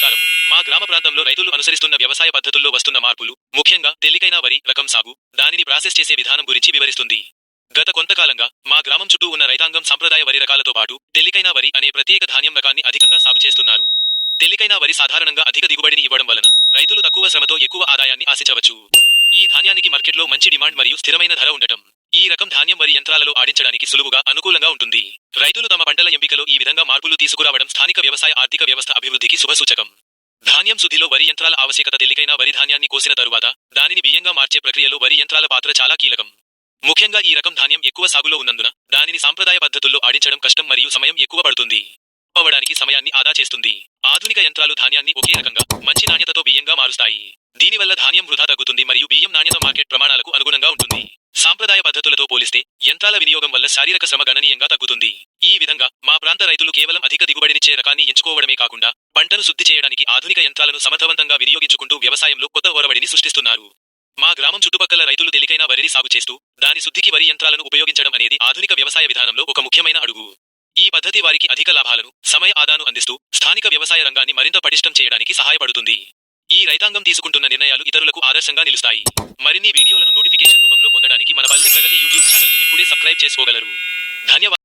నమస్కారము. మా గ్రామ ప్రాంతంలో రైతులు అనుసరిస్తున్న వ్యవసాయ పద్ధతుల్లో వస్తున్న మార్పులు ముఖ్యంగా తేలికైన వరి రకం సాగు దానిని ప్రాసెస్ చేసే విధానం గురించి వివరిస్తుంది. గత కొంతకాలంగా మా గ్రామం చుట్టూ ఉన్న రైతాంగం సంప్రదాయ వరి రకాలతో పాటు తెలికైన వరి అనే ప్రత్యేక ధాన్యం రకాన్ని అధికంగా సాగు చేస్తున్నారు. తెలికైన వరి సాధారణంగా అధిక దిగుబడిని ఇవ్వడం వలన రైతులు తక్కువ శ్రమతో ఎక్కువ ఆదాయాన్ని ఆశించవచ్చు. ఈ ధాన్యానికి మార్కెట్లో మంచి డిమాండ్ మరియు స్థిరమైన ధర ఉండటం. ఈ రకం ధాన్యం వరి యంత్రాలలో ఆడించడానికి సులువుగా అనుకూలంగా ఉంటుంది. రైతులు తమ పంటల ఎంపికలో ఈ విధంగా మార్పులు తీసుకురావడం స్థానిక వ్యవసాయ ఆర్థిక వ్యవస్థ అభివృద్ధికి శుభసూచకం ధాన్యం శుద్ధిలో వరి యంత్రాల ఆవశ్యకత తేలికైన వరి ధాన్యాన్ని కోసిన తరువాత దానిని బియ్యంగా మార్చే ప్రక్రియలో వరి యంత్రాల పాత్ర చాలా కీలకం. ముఖ్యంగా ఈ రకం ధాన్యం ఎక్కువ సాగులో ఉన్నందున దానిని సాంప్రదాయ పద్ధతుల్లో ఆడించడం కష్టం మరియు సమయం ఎక్కువ పడుతుంది. అవ్వడానికి సమయాన్ని ఆదా చేస్తుంది. ఆధునిక యంత్రాలు ధాన్యాన్ని ఒకే రకంగా మంచి నాణ్యతతో బియ్యంగా మారుస్తాయి. దీనివల్ల ధాన్యం వృధా తగ్గుతుంది మరియు బియ్యం నాణ్యత మార్కెట్ ప్రమాణాలకు అనుగుణంగా సాంప్రదాయ పద్ధతులతో పోలిస్తే యంత్రాల వినియోగం వల్ల శారీరక శ్రమ గణనీయంగా తగ్గుతుంది. ఈ విధంగా మా ప్రాంత రైతులు కేవలం అధిక దిగుబడినిచ్చే రకాన్ని ఎంచుకోవడమే కాకుండా పంటను శుద్ధి చేయడానికి ఆధునిక యంత్రాలను సమర్థవంతంగా వినియోగించుకుంటూ వ్యవసాయంలో కొత్త ఒరవడిని సృష్టిస్తున్నారు. మా గ్రామం చుట్టుపక్కల రైతులు తేలికైన వరిని సాగు చేస్తూ దాని శుద్ధికి వరి యంత్రాలను ఉపయోగించడం అనేది ఆధునిక వ్యవసాయ విధానంలో ఒక ముఖ్యమైన అడుగు. ఈ పద్ధతి వారికి అధిక లాభాలను సమయ ఆదాను అందిస్తూ స్థానిక వ్యవసాయ రంగాన్ని మరింత పటిష్టం చేయడానికి సహాయపడుతుంది. ఈ రైతాంగం తీసుకుంటున్న నిర్ణయాలు ఇతరులకు ఆదర్శంగా నిలుస్తాయి. మరిన్ని వీడియోలను సబ్స్క్రైబ్ చేసుకోగలరు. ధన్యవాదాలు.